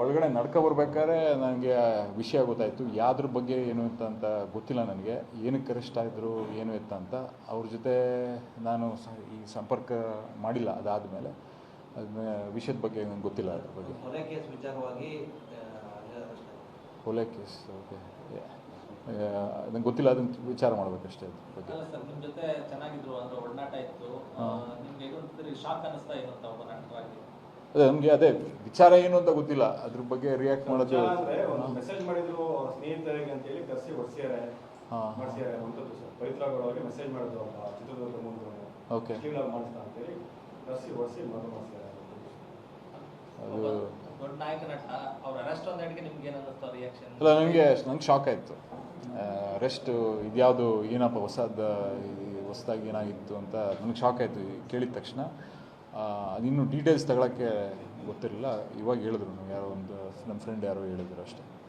ಒಳಗಡೆ ನಡ್ಕೊ ಬರ್ಬೇಕಾದ್ರೆ ನನಗೆ ವಿಷಯ ಗೊತ್ತಾಯಿತು. ಯಾವ್ದ್ರ ಬಗ್ಗೆ ಏನು ಇತ್ತು ಅಂತ ಗೊತ್ತಿಲ್ಲ ನನಗೆ. ಏನಕ್ಕೆ ಅರೆಸ್ಟ್ ಆಯಿದ್ರು ಏನು ಇತ್ತು ಅಂತ ಅವ್ರ ಜೊತೆ ನಾನು ಈ ಸಂಪರ್ಕ ಮಾಡಿಲ್ಲ. ಅದಾದಮೇಲೆ ಅದನ್ನ ವಿಷಯದ ಬಗ್ಗೆ ನನಗೆ ಗೊತ್ತಿಲ್ಲ ಅದ್ರ ಬಗ್ಗೆ. ಕೊಲೆ ಕೇಸ್ ಓಕೆ. ನಂಗೆ ಗೊತ್ತಿಲ್ಲ ಅದನ್ನ ವಿಚಾರ ಮಾಡ್ಬೇಕಷ್ಟೇ ಅದ್ರ ಬಗ್ಗೆ. ಚೆನ್ನಾಗಿದ್ರು ಅಂದ್ರೆ ಒಡನಾಟ ಇತ್ತು. ಶಾಕ್ ಅನಿಸ್ತಾ ಅದೇ ನಮಗೆ ಅದೇ ವಿಚಾರ ಏನು ಅಂತ ಗೊತ್ತಿಲ್ಲ. ಅದ್ರ ಬಗ್ಗೆ ರಿಯಾಕ್ಟ್ ಮಾಡೋದು. ಮೆಸೇಜ್ ಮಾಡಿದ್ರು ಸ್ನೇಹಿತರಿಗೆ ಅಂತ ರಿಯಾಕ್ಷನ್ ಅಲ್ಲ ನನಗೆ ನಂಗೆ ಶಾಕ್ ಆಯ್ತು. ರೆಸ್ಟ್ ಇದ್ಯಾವುದು ಏನಪ್ಪ ಹೊಸದ ಹೊಸದಾಗಿ ಏನಾಗಿತ್ತು ಅಂತ ನನಗೆ ಶಾಕ್ ಆಯಿತು. ಕೇಳಿದ ತಕ್ಷಣ. ಅದಿನ್ನೂ ಡೀಟೇಲ್ಸ್ ತಗೊಳಕ್ಕೆ ಗೊತ್ತಿರಲಿಲ್ಲ. ಇವಾಗ ಹೇಳಿದ್ರು ಯಾರೋ ಒಂದು ನಮ್ಮ ಫ್ರೆಂಡ್ ಯಾರೋ ಹೇಳಿದ್ರು ಅಷ್ಟೇ.